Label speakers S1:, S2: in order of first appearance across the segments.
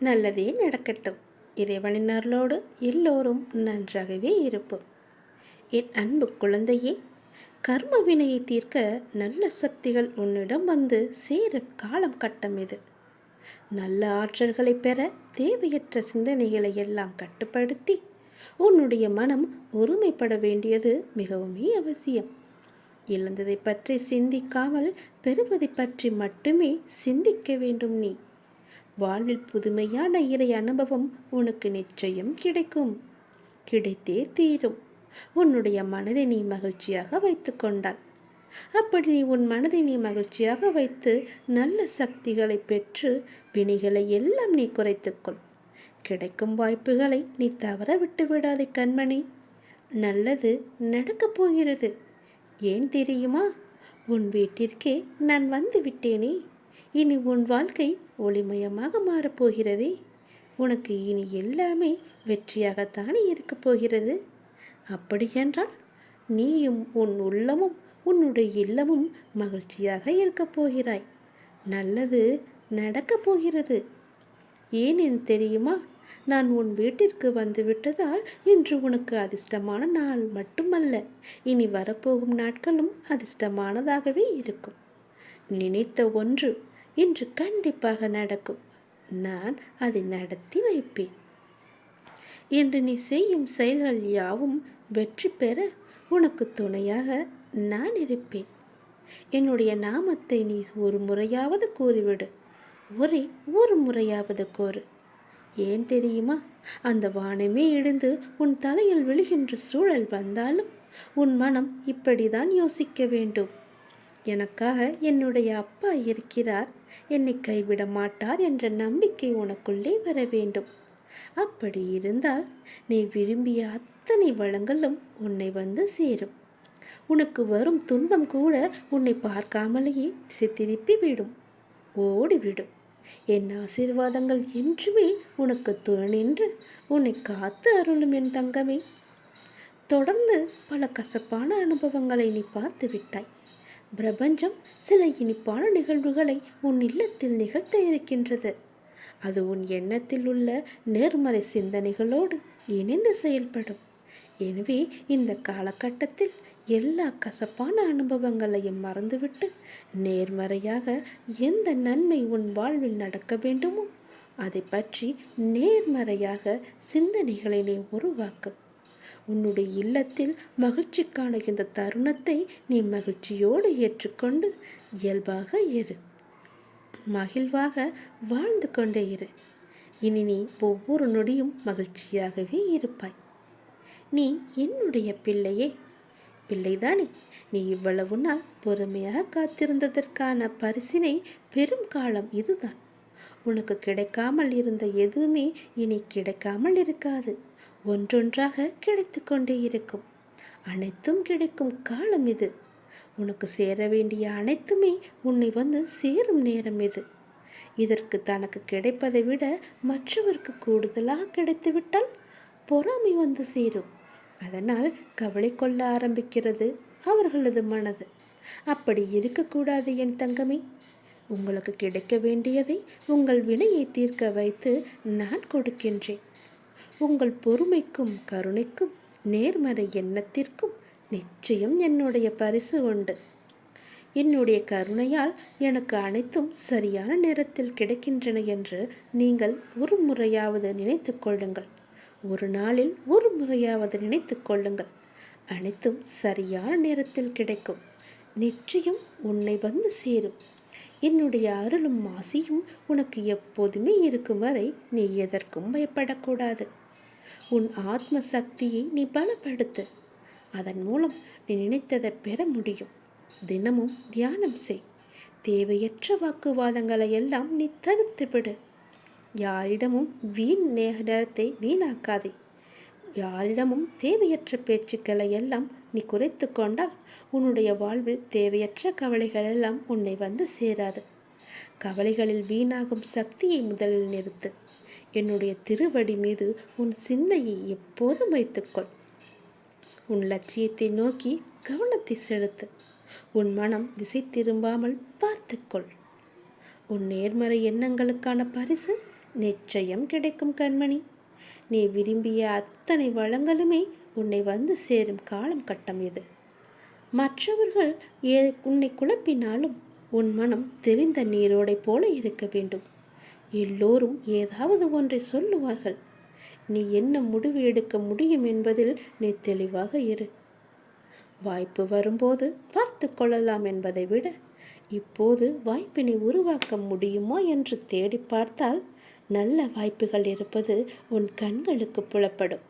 S1: நல்லதே நடக்கட்டும். இறைவனின் அருளோடு எல்லோரும் நன்றாகவே இருப்போம். என் அன்பு குழந்தையே கர்ம வினையை தீர்க்க நல்ல சக்திகள் உன்னிடம் வந்து சேர காலம் கட்டம் இது. நல்ல ஆற்றல்களை பெற தேவையற்ற சிந்தனைகளை எல்லாம் கட்டுப்படுத்தி உன்னுடைய மனம் ஒருமைப்பட வேண்டியது மிகவுமே அவசியம். இழந்ததை பற்றி சிந்திக்காமல் பெறுவதை பற்றி மட்டுமே சிந்திக்க வேண்டும் நீ. வாழ்வில் புதுமையான இறை அனுபவம் உனக்கு நிச்சயம் கிடைக்கும். கிடைத்தே தீரும். உன்னுடைய மனதை நீ மகிழ்ச்சியாக வைத்து கொண்டாள் அப்படி நீ உன் மனதை நீ மகிழ்ச்சியாக வைத்து நல்ல சக்திகளை பெற்று வினைகளை எல்லாம் நீ குறைத்துக்கொள் கிடைக்கும் வாய்ப்புகளை நீ தவற விட்டு விடாதே கண்மணி. நல்லது நடக்கப் போகிறது. ஏன் தெரியுமா? உன் வீட்டிற்கே நான் வந்து விட்டேனே. இனி உன் வாழ்க்கை ஒளிமயமாக மாறப்போகிறதே. உனக்கு இனி எல்லாமே வெற்றியாகத்தானே இருக்கப் போகிறது. அப்படியென்றால் நீயும் உன் உள்ளமும் உன்னுடைய இல்லமும் மகிழ்ச்சியாக இருக்கப் போகிறாய். நல்லது நடக்கப் போகிறது. ஏன் தெரியுமா? நான் உன் வீட்டிற்கு வந்து விட்டதால் இன்று உனக்கு அதிர்ஷ்டமான நாள் மட்டுமல்ல. இனி வரப்போகும் நாட்களும் அதிர்ஷ்டமானதாகவே இருக்கும். நினைத்த ஒன்று இன்று கண்டிப்பாக நடக்கும். நான் அதை நடத்தி வைப்பேன். என்று நீ செய்யும் செயல்கள் யாவும் வெற்றி பெற உனக்கு துணையாக நான் இருப்பேன். என்னுடைய நாமத்தை நீ ஒரு முறையாவது கூறிவிடு. ஒரே ஒரு முறையாவது கூறு. ஏன் தெரியுமா? அந்த வானமே இடிந்து உன் தலையில் விழுகின்ற சூழல் வந்தாலும் உன் மனம் இப்படிதான் யோசிக்க வேண்டும். எனக்காக என்னுடைய அப்பா இருக்கிறார். என்னை கைவிட மாட்டார் என்ற நம்பிக்கை உனக்குள்ளே வர வேண்டும். அப்படி இருந்தால் நீ விரும்பிய அத்தனை வளங்களும் உன்னை வந்து சேரும். உனக்கு வரும் துன்பம் கூட உன்னை பார்க்காமலேயே திருப்பி விடும் ஓடிவிடும். என் ஆசீர்வாதங்கள் என்றுமே உனக்கு துணின்று உன்னை காத்து அருளும் என் தங்கமே. தொடர்ந்து பல கசப்பான அனுபவங்களை நீ பார்த்து விட்டாய் பிரபஞ்சம் சில இனிப்பான நிகழ்வுகளை உன் இல்லத்தில் நிகழ்த்த இருக்கின்றது. அது உன் எண்ணத்தில் உள்ள நேர்மறை சிந்தனைகளோடு இணைந்து செயல்படும். எனவே இந்த காலகட்டத்தில் எல்லா கசப்பான அனுபவங்களையும் மறந்துவிட்டு நேர்மறையாக எந்த நன்மை உன் வாழ்வில் நடக்க வேண்டுமோ அதை பற்றி நேர்மறையாக சிந்தனைகளை நீ உருவாக்கும் உன்னுடைய இல்லத்தில் மகிழ்ச்சிக்கான இந்த தருணத்தை நீ மகிழ்ச்சியோடு ஏற்றுக்கொண்டு இயல்பாக இரு. மகிழ்வாக வாழ்ந்து கொண்டே இரு. இனி நீ ஒவ்வொரு நொடியும் மகிழ்ச்சியாகவே இருப்பாய். நீ என்னுடைய பிள்ளையே. பிள்ளைதானே. நீ இவ்வளவு நாள் பொறுமையாக காத்திருந்ததற்கான பரிசினை பெரும் காலம் இதுதான். உனக்கு கிடைக்காமல் இருந்த எதுவுமே இனி கிடைக்காமல் இருக்காது. ஒன்றொன்றாக கிடைத்து கொண்டே இருக்கும். அனைத்தும் கிடைக்கும் காலம் இது. உனக்கு சேர வேண்டிய அனைத்துமே உன்னை வந்து சேரும் நேரம் இது. இதற்கு தனக்கு கிடைப்பதை விட மற்றவருக்கு கூடுதலாக கிடைத்துவிட்டால் பொறாமை வந்து சேரும். அதனால் கவலை கொள்ள ஆரம்பிக்கிறது அவர்களது மனது. அப்படி இருக்கக்கூடாது என் தங்கமே. உங்களுக்கு கிடைக்க வேண்டியதை உங்கள் வினையை தீர்க்க வைத்து நான் கொடுக்கின்றேன். உங்கள் பொறுமைக்கும் கருணைக்கும் நேர்மறை எண்ணத்திற்கும் நிச்சயம் என்னுடைய பரிசு உண்டு. என்னுடைய கருணையால் எனக்கு அனைத்தும் சரியான நேரத்தில் கிடைக்கின்றன என்று நீங்கள் ஒரு முறையாவது நினைத்து கொள்ளுங்கள். ஒரு நாளில் ஒரு முறையாவது நினைத்து கொள்ளுங்கள். அனைத்தும் சரியான நேரத்தில் கிடைக்கும். நிச்சயம் உன்னை வந்து சேரும். என்னுடைய அருளும் ஆசியும் உனக்கு எப்போதுமே இருக்கும் வரை நீ எதற்கும் பயப்படக்கூடாது. உன் ஆத்ம சக்தியை நீ பலப்படுத்து. அதன் மூலம் நீ நினைத்ததை பெற முடியும். தினமும் தியானம் செய். தேவையற்ற வாக்குவாதங்களை எல்லாம் நீ தவிர்த்து விடு. யாரிடமும் வீண் நேரத்தை வீணாக்காதே. யாரிடமும் தேவையற்ற பேச்சுக்களை எல்லாம் நீ குறைத்து கொண்டால் உன்னுடைய வாழ்வில் தேவையற்ற கவலைகள் எல்லாம் உன்னை வந்து சேராது. கவலைகளில் வீணாகும் சக்தியை முதலில் நிறுத்து. என்னுடைய திருவடி மீது உன் சிந்தையை எப்போதும் வைத்துக்கொள். உன் லட்சியத்தை நோக்கி கவனத்தை செலுத்து. உன் மனம் திசை திரும்பாமல் பார்த்துக்கொள். உன் நேர்மறை எண்ணங்களுக்கான பரிசு நிச்சயம் கிடைக்கும் கண்மணி. நீ விரும்பிய அத்தனை வளங்களுமே உன்னை வந்து சேரும் காலம் கட்டம் இது. மற்றவர்கள் ஏ உன்னை குழப்பினாலும் உன் மனம் தெரிந்த நீரோடை போல இருக்க வேண்டும். எல்லோரும் ஏதாவது ஒன்றை சொல்லுவார்கள். நீ என்ன முடிவு எடுக்க முடியும் என்பதில் நீ தெளிவாக இரு. வாய்ப்பு வரும்போது பார்த்து கொள்ளலாம் என்பதை விட இப்போது வாய்ப்பினை உருவாக்க முடியுமா என்று தேடி பார்த்தால் நல்ல வாய்ப்புகள் இருப்பது உன் கண்களுக்கு புலப்படும்.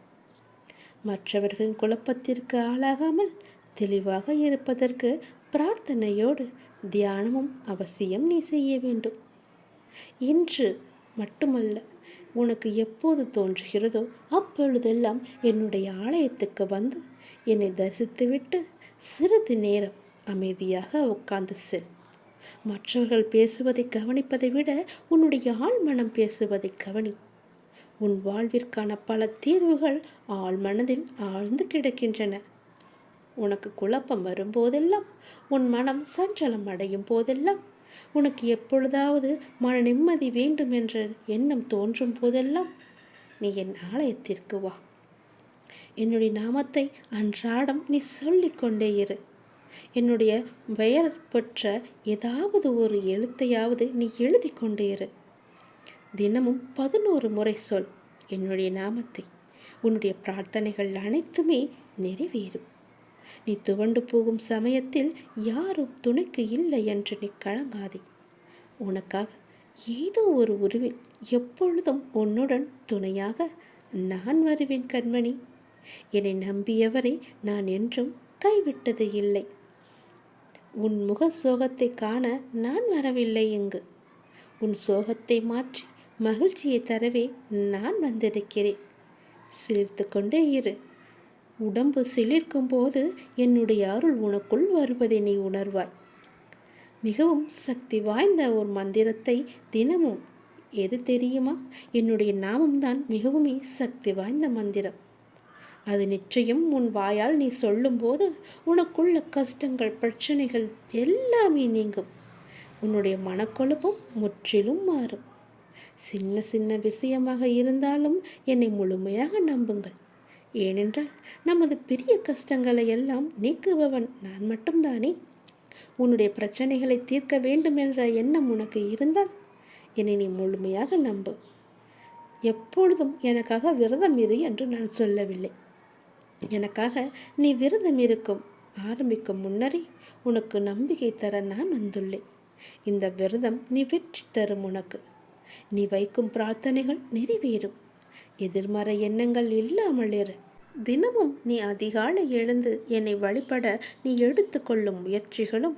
S1: மற்றவர்களின் குழப்பத்திற்கு ஆளாகாமல் தெளிவாக இருப்பதற்கு பிரார்த்தனையோடு தியானமும் அவசியம் நீ செய்ய வேண்டும். இன்று மட்டுமல்ல உனக்கு எப்போது தோன்றுகிறதோ அப்பொழுதெல்லாம் என்னுடைய ஆலயத்துக்கு வந்து என்னை தரிசித்துவிட்டு சிறிது நேரம் அமைதியாக உட்கார்ந்து செல். மற்றவர்கள் பேசுவதை கவனிப்பதை விட உன்னுடைய ஆழ்மனம் பேசுவதை கவனி. உன் வாழ்விற்கான பல தீர்வுகள் ஆழ்மனதில் ஆழ்ந்து கிடக்கின்றன. உனக்கு குழப்பம் வரும்போதெல்லாம் உன் மனம் சஞ்சலம் அடையும் போதெல்லாம் உனக்கு எப்பொழுதாவது மன நிம்மதி வேண்டும் என்ற எண்ணம் தோன்றும் போதெல்லாம் நீ என் ஆலயத்திற்கு வா. என்னுடைய நாமத்தை அன்றாடம் நீ சொல்லிக்கொண்டே இரு. என்னுடைய பெயர் பெற்ற ஏதாவது ஒரு எழுத்தையாவது நீ எழுதி கொண்டே இரு. தினமும் பதினோரு முறை சொல் என்னுடைய நாமத்தை. உன்னுடைய பிரார்த்தனைகள் அனைத்துமே நிறைவேறும். நீ துவண்டு போகும் சமயத்தில் யாரும் துணைக்கு இல்லை என்று நீ கலங்காதே. உனக்காக ஏதோ ஒரு உருவில் எப்பொழுதும் உன்னுடன் துணையாக நான் வருவேன் கண்மணி. என்னை நம்பியவரை நான் என்றும் கைவிட்டது இல்லை. உன் முக சோகத்தை காண நான் வரவில்லை இங்கு. உன் சோகத்தை மாற்றி மகிழ்ச்சியை தரவே நான் வந்திருக்கிறேன். சிரித்து கொண்டே இரு. உடம்பு சிலிர்க்கும் போது என்னுடைய அருள் உனக்குள் வருவதை நீ உணர்வாய். மிகவும் சக்தி வாய்ந்த ஒரு மந்திரத்தை தினமும் எது தெரியுமா? என்னுடைய நாமம்தான் மிகவுமே சக்தி வாய்ந்த மந்திரம். அது நிச்சயம் உன் வாயால் நீ சொல்லும்போது உனக்குள்ள கஷ்டங்கள் பிரச்சனைகள் எல்லாமே நீங்கும். உன்னுடைய மனக்குழப்பம் முற்றிலும் மாறும். சின்ன சின்ன விஷயமாக இருந்தாலும் என்னை முழுமையாக நம்புங்கள். ஏனென்றால் நமது பெரிய கஷ்டங்களை எல்லாம் நீக்குபவன் நான் மட்டும்தானே? உன்னுடைய பிரச்சனைகளை தீர்க்க வேண்டும் என்ற எண்ணம் உனக்கு இருந்தால் என்னை நீ முழுமையாக நம்பு. எப்பொழுதும் எனக்காக விரதம் இரு என்று நான் சொல்லவில்லை. எனக்காக நீ விரதம் இருக்கும். ஆரம்பிக்கும் முன்னரே உனக்கு நம்பிக்கை தர நான் வந்துள்ளேன். இந்த விரதம் நீ வெற்றி தரும் உனக்கு. நீ வைக்கும் பிரார்த்தனைகள் நிறைவேறும். எதிர்மறை எண்ணங்கள் இல்லாமல் இரு. தினமும் நீ அதிகாலை எழுந்து என்னை வழிபட நீ எடுத்துக்கொள்ளும் முயற்சிகளும்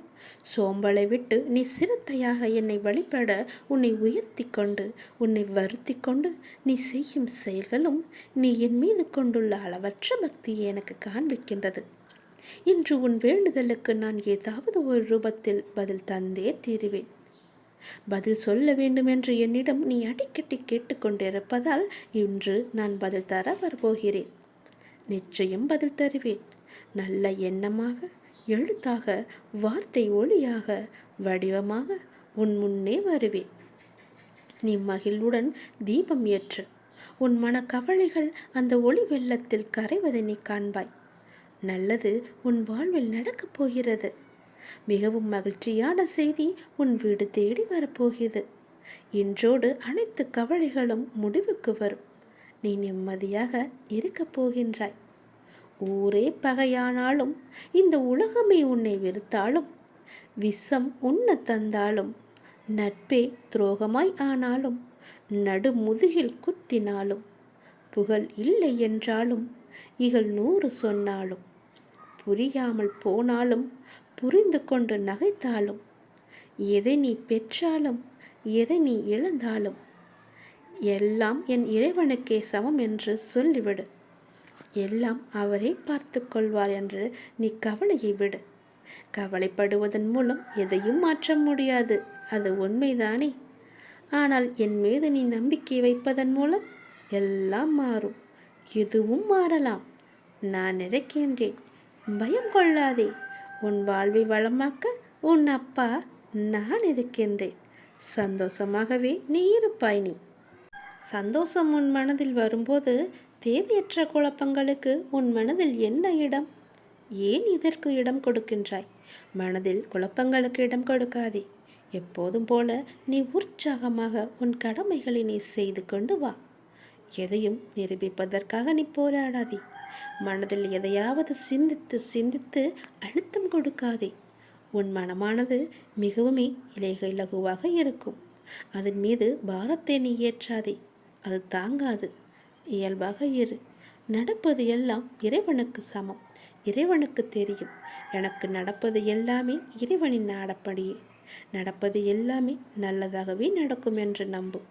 S1: சோம்பலை விட்டு நீ சிரத்தையாக என்னை வழிபட உன்னை உயர்த்தி கொண்டு உன்னை வருத்தி கொண்டு நீ செய்யும் செயல்களும் நீ என் மீது கொண்டுள்ள அளவற்ற பக்தியை எனக்கு காண்பிக்கின்றது. இன்று உன் வேண்டுதலுக்கு நான் ஏதாவது ஒரு ரூபத்தில் பதில் தந்தே தீருவேன். பதில் சொல்ல வேண்டும் என்று என்னிடம் நீ அடிக்கடி கேட்டுக்கொண்டிருப்பதால் இன்று நான் பதில் தர வரப்போகிறேன். நிச்சயம் பதில் தருவேன். நல்ல எண்ணமாக எழுத்தாக வார்த்தை ஒளியாக வடிவமாக உன் முன்னே வருவேன். நீ மகிழ்வுடன் தீபம் ஏற்று உன் மன அந்த ஒளி வெள்ளத்தில் கரைவதை நீ காண்பாய். நல்லது உன் வாழ்வில் நடக்கப் போகிறது. மிகவும் மகிழ்ச்சியான செய்தி உன் வீடு தேடி வரப்போகிறது. இன்றோடு அனைத்து கவலைகளும் முடிவுக்கு வரும். நீ நிம்மதியாக இருக்கப் போகின்றாய். ஊரே பகையானாலும் இந்த உலகமே உன்னை வெறுத்தாலும் விஷம் உண்ண தந்தாலும் நட்பே துரோகமாய் ஆனாலும் நடுமுதுகில் குத்தினாலும் புகழ் இல்லை என்றாலும் இகழ் நூறு சொன்னாலும் புரியாமல் போனாலும் புரிந்து கொண்டு நகைத்தாலும் எதை நீ பெற்றாலும் எதை நீ இழந்தாலும் எல்லாம் என் இறைவனுக்கே சமம் என்று சொல்லிவிடு. எல்லாம் அவரே பார்த்து கொள்வார் என்று நீ கவலையை விடு. கவலைப்படுவதன் மூலம் எதையும் மாற்ற முடியாது அது உண்மைதானே? ஆனால் என் மீது நீ நம்பிக்கை வைப்பதன் மூலம் எல்லாம் மாறும். எதுவும் மாறலாம். நான் இருக்கின்றேன் பயம் கொள்ளாதே. உன் வாழ்வை வளமாக்க உன் அப்பா நான் இருக்கின்றேன். சந்தோஷமாகவே நீ இருப்பாய் நீ. சந்தோஷம் உன் மனதில் வரும்போது தேவையற்ற குழப்பங்களுக்கு உன் மனதில் என்ன இடம்? ஏன் இதற்கு இடம் கொடுக்கின்றாய்? மனதில் குழப்பங்களுக்கு இடம் கொடுக்காதே. எப்போதும் போல நீ உற்சாகமாக உன் கடமைகளை நீ செய்து கொண்டு வா. எதையும் நிரூபிப்பதற்காக நீ போராடாதே. மனதில் எதையாவது சிந்தித்து சிந்தித்து அழுத்தம் கொடுக்காதே. உன் மனமானது மிகவுமே இலக இலகுவாக இருக்கும். அதன் மீது பாரத்தை நீ ஏற்றாதே. அது தாங்காது. இயல்பாக இரு. நடப்பது எல்லாம் இறைவனுக்கு சமம். இறைவனுக்கு தெரியும். எனக்கு நடப்பது எல்லாமே இறைவனின் நாடப்படியே. நடப்பது எல்லாமே நல்லதாகவே நடக்கும் என்று நம்பு.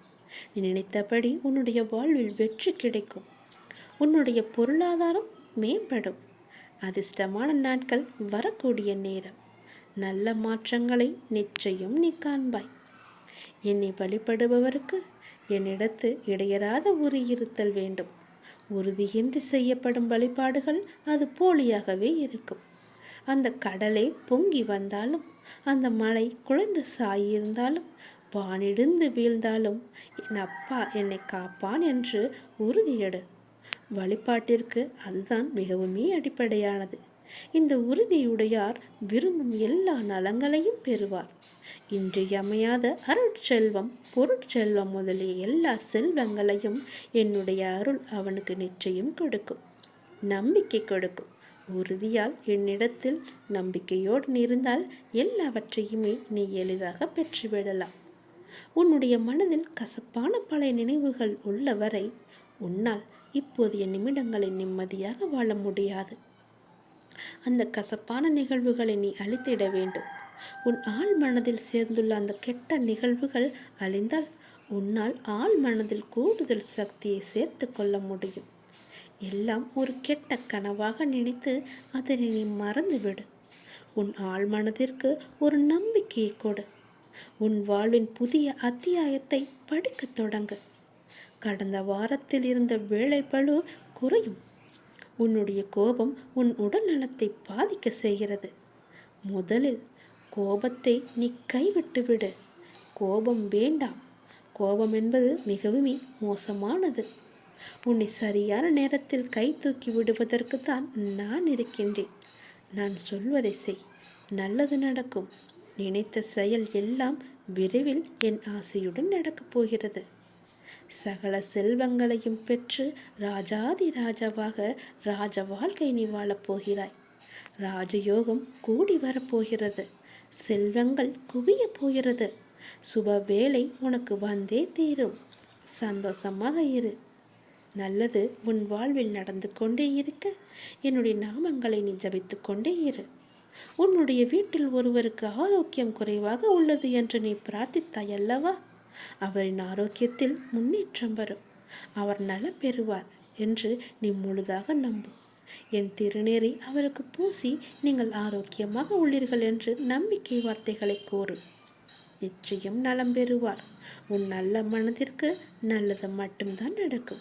S1: நீ நினைத்தபடி உன்னுடைய வாழ்வில் வெற்றி கிடைக்கும். உன்னுடைய பொருளாதாரம் மேம்படும். அதிர்ஷ்டமான நாட்கள் வரக்கூடிய நேரம். நல்ல மாற்றங்களை நிச்சயம் நீ காண்பாய். என்னை வழிபடுபவருக்கு என்னிடத்து இடையராத உரி இருத்தல் வேண்டும். உறுதியின்றி செய்யப்படும் வழிபாடுகள் அது போலியாகவே இருக்கும். அந்த கடலை பொங்கி வந்தாலும் அந்த மலை குழந்து சாயிருந்தாலும் வானிடுந்து வீழ்ந்தாலும் என் அப்பா என்னை காப்பான் என்று உறுதியெடு. வழிபாட்டிற்கு அதுதான் மிகவுமே அடிப்படையானது. இந்த உறுதியுடையார் விரும்பும் எல்லா நலங்களையும் பெறுவார். இன்றியமையாத அருட்செல்வம் பொருட்செல்வம் முதலிய எல்லா செல்வங்களையும் என்னுடைய அருள் அவனுக்கு நிச்சயம் கொடுக்கும். நம்பிக்கை கொடுக்கும். உறுதியால் என்னிடத்தில் நம்பிக்கையோடு இருந்தால் எல்லாவற்றையுமே நீ எளிதாக பெற்றுவிடலாம். உன்னுடைய மனதில் கசப்பான பழைய நினைவுகள் உள்ளவரை உன்னால் இப்போதைய நிமிடங்களை நிம்மதியாக வாழ முடியாது. அந்த கசப்பான நிகழ்வுகளை நீ அழித்திட வேண்டும். உன் ஆள் மனதில் சேர்ந்துள்ள அந்த கெட்ட நிகழ்வுகள் அழிந்தால் உன்னால் ஆள் மனதில் கூடுதல் சக்தியை சேர்த்து கொள்ள முடியும். எல்லாம் ஒரு கெட்ட கனவாக நினைத்து அதனை நீ மறந்துவிடு. உன் ஆள் மனதிற்கு ஒரு நம்பிக்கையை கொடு. உன் வாழ்வின் புதிய அத்தியாயத்தை படிக்கத் தொடங்கு. கடந்த வாரத்தில் இருந்த வேலைப்பழு குறையும். உன்னுடைய கோபம் உன் உடல் நலத்தை பாதிக்க செய்கிறது. முதலில் கோபத்தை நீ கைவிட்டு விடு. கோபம் வேண்டாம். கோபம் என்பது மிகவும் மோசமானது. உன்னை சரியான நேரத்தில் கை தூக்கி விடுவதற்கு தான் நான் இருக்கின்றேன். நான் சொல்வதை செய். நல்லது நடக்கும். நினைத்த செயல் எல்லாம் விரைவில் என் ஆசையுடன் நடக்கப் போகிறது. சகல செல்வங்களையும் பெற்று ராஜாதி ராஜாவாக ராஜ வாழ்க்கை நீ வாழப் போகிறாய். ராஜயோகம் கூடி வரப்போகிறது செல்வங்கள் குவிய போகிறது. சுப வேலை உனக்கு வந்தே தீரும். சந்தோஷமாக இரு. நல்லது உன் வாழ்வில் நடந்து கொண்டே இருக்க. என்னுடைய நாமங்களை நீ ஜபித்து கொண்டே இரு. உன்னுடைய வீட்டில் ஒருவருக்கு ஆரோக்கியம் குறைவாக உள்ளது என்று நீ பிரார்த்தித்தாய் அல்லவா அவரின் ஆரோக்கியத்தில் முன்னேற்றம் வரும். அவர் நலம் பெறுவார் என்று நீ முழுதாக நம்பு. என் திருநேரை அவருக்கு பூசி நீங்கள் ஆரோக்கியமாக உள்ளீர்கள் என்று நம்பிக்கை வார்த்தைகளை கூறு. நிச்சயம் நலம் பெறுவார். உன் நல்ல மனதிற்கு நல்லது மட்டும்தான் நடக்கும்.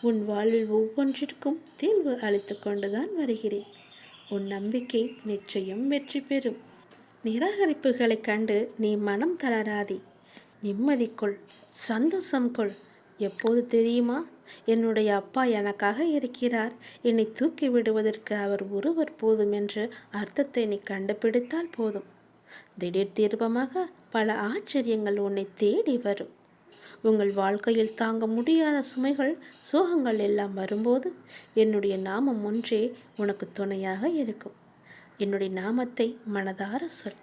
S1: உன் வாழ்வில் ஒவ்வொன்றிற்கும் தீர்வு அளித்து கொண்டுதான் வருகிறேன். உன் நம்பிக்கை நிச்சயம் வெற்றி பெறும். நிராகரிப்புகளைக் கண்டு நீ மனம் தளராதே. நிம்மதிக்குள் சந்தோஷம் கொள் எப்போது தெரியுமா? என்னுடைய அப்பா எனக்காக இருக்கிறார். என்னை தூக்கி விடுவதற்கு அவர் ஒருவர் போதும் என்று அர்த்தத்தை நீ கண்டுபிடித்தால் போதும். திடீர் தீர்வமாக பல ஆச்சரியங்கள் உன்னை தேடி வரும். உங்கள் வாழ்க்கையில் தாங்க முடியாத சுமைகள் சோகங்கள் எல்லாம் வரும்போது என்னுடைய நாமம் ஒன்றே உனக்கு துணையாக இருக்கும். என்னுடைய நாமத்தை மனதார சொல்.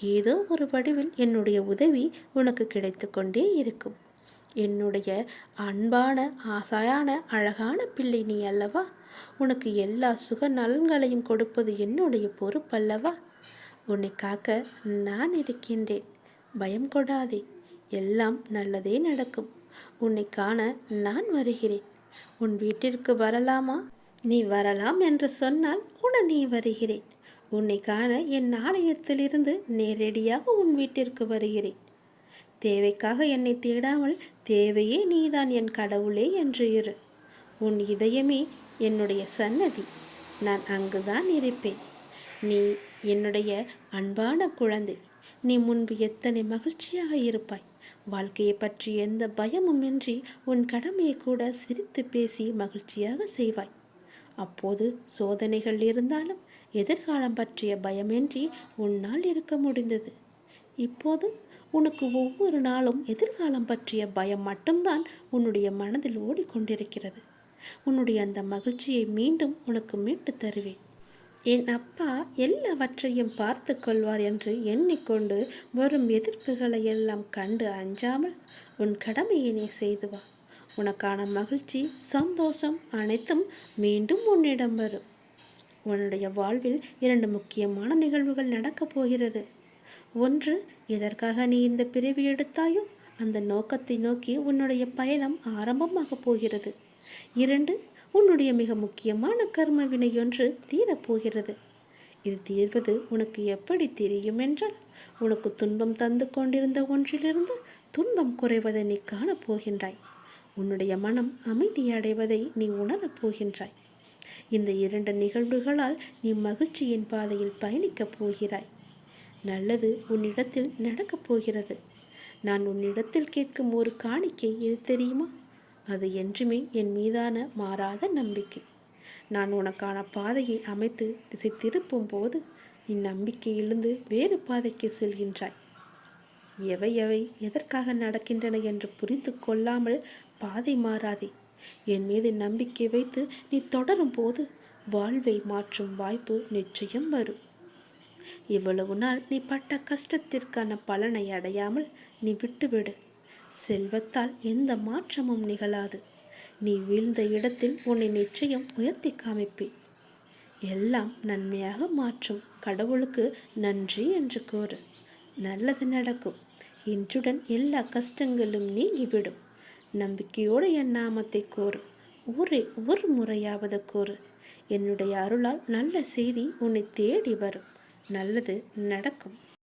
S1: ஏதோ ஒரு வடிவில் என்னுடைய உதவி உனக்கு கிடைத்து கொண்டே இருக்கும். என்னுடைய அன்பான ஆசையான அழகான பிள்ளை நீ அல்லவா? உனக்கு எல்லா சுக நலன்களையும் கொடுப்பது என்னுடைய பொறுப்பல்லவா உன்னை காக்க நான் இருக்கின்றேன். பயம் கொடாதே. எல்லாம் நல்லதே நடக்கும். உன்னை காண நான் வருகிறேன். உன் வீட்டிற்கு வரலாமா? நீ வரலாம் என்று சொன்னால் உடனே வருகிறேன். உன்னை காண என் ஆலயத்திலிருந்து நேரடியாக உன் வீட்டிற்கு வருகிறேன். தேவைக்காக என்னை தேடாமல் தேவையே நீதான் என் கடவுளே என்று இரு. உன் இதயமே என்னுடைய சன்னதி. நான் அங்குதான் இருப்பேன். நீ என்னுடைய அன்பான குழந்தை. நீ முன்பு எத்தனை மகிழ்ச்சியாக இருப்பாய். வாழ்க்கையை பற்றி எந்த பயமும் இன்றி உன் கடமையை கூட சிரித்து பேசி மகிழ்ச்சியாக செய்வாய். அப்போது சோதனைகள் இருந்தாலும் எதிர்காலம் பற்றிய பயமின்றி உன்னால் இருக்க முடிந்தது. இப்போதும் உனக்கு ஒவ்வொரு நாளும் எதிர்காலம் பற்றிய பயம் மட்டும்தான் உன்னுடைய மனதில் ஓடிக்கொண்டிருக்கிறது. உன்னுடைய அந்த மகிழ்ச்சியை மீண்டும் உனக்கு மீட்டு தருவேன். என் அப்பா எல்லாவற்றையும் பார்த்து கொள்வார் என்று எண்ணிக்கொண்டு வரும் எதிர்ப்புகளை எல்லாம் கண்டு அஞ்சாமல் உன் கடமையை நீ செய்து வா. உனக்கான மகிழ்ச்சி சந்தோஷம் அனைத்தும் மீண்டும் உன்னிடம் வரும். உன்னுடைய வாழ்வில் இரண்டு முக்கியமான நிகழ்வுகள் நடக்கப் போகிறது. ஒன்று எதற்காக நீ இந்த பிரிவு எடுத்தாயோ அந்த நோக்கத்தை நோக்கி உன்னுடைய பயணம் ஆரம்பமாகப் போகிறது. இரண்டு உன்னுடைய மிக முக்கியமான கர்ம வினையொன்று தீரப்போகிறது. இது தீர்வது உனக்கு எப்படி தெரியும் என்றால் உனக்கு துன்பம் தந்து கொண்டிருந்த ஒன்றிலிருந்து துன்பம் குறைவதை நீ காணப்போகின்றாய் உன்னுடைய மனம் அமைதியடைவதை நீ உணரப் போகின்றாய். இந்த இரண்டு நிகழ்வுகளால் நீ மகிழ்ச்சியின் பாதையில் பயணிக்கப் போகிறாய். நல்லது உன்னிடத்தில் நடக்கப் போகிறது. நான் உன்னிடத்தில் கேட்கும் ஒரு காணிக்கை எது தெரியுமா? அது என்றுமே என் மீதான மாறாத நம்பிக்கை. நான் உனக்கான பாதையை அமைத்து திசை திருப்பும் போது நீ நம்பிக்கையிலிருந்து வேறு பாதைக்கு செல்கின்றாய். எவை எவை எதற்காக நடக்கின்றன என்று புரிந்து கொள்ளாமல் பாதை மாறாதே. என் மீது நம்பிக்கை வைத்து நீ தொடரும் போது வாழ்வை மாற்றும் வாய்ப்பு நிச்சயம் வரும். இவ்வளவு நாள் நீ பட்ட கஷ்டத்திற்கான பலனை அடையாமல் நீ விட்டுவிடு. செல்வத்தால் எந்த மாற்றமும் நிகழாது. நீ வீழ்ந்த இடத்தில் உன்னை நிச்சயம் உயர்த்தி காமிப்பேன். எல்லாம் நன்மையாக மாற்றும். கடவுளுக்கு நன்றி என்று கூறு. நல்லது நடக்கும். இன்றுடன் எல்லா கஷ்டங்களும் நீங்கிவிடும். நம்பிக்கையோடு என் நாமத்தை கூறு ஊரே ஒரு முறையாவது கூறு என்னுடைய அருளால் நல்ல செய்தி உன்னை தேடி வரும். நல்லது நடக்கும்.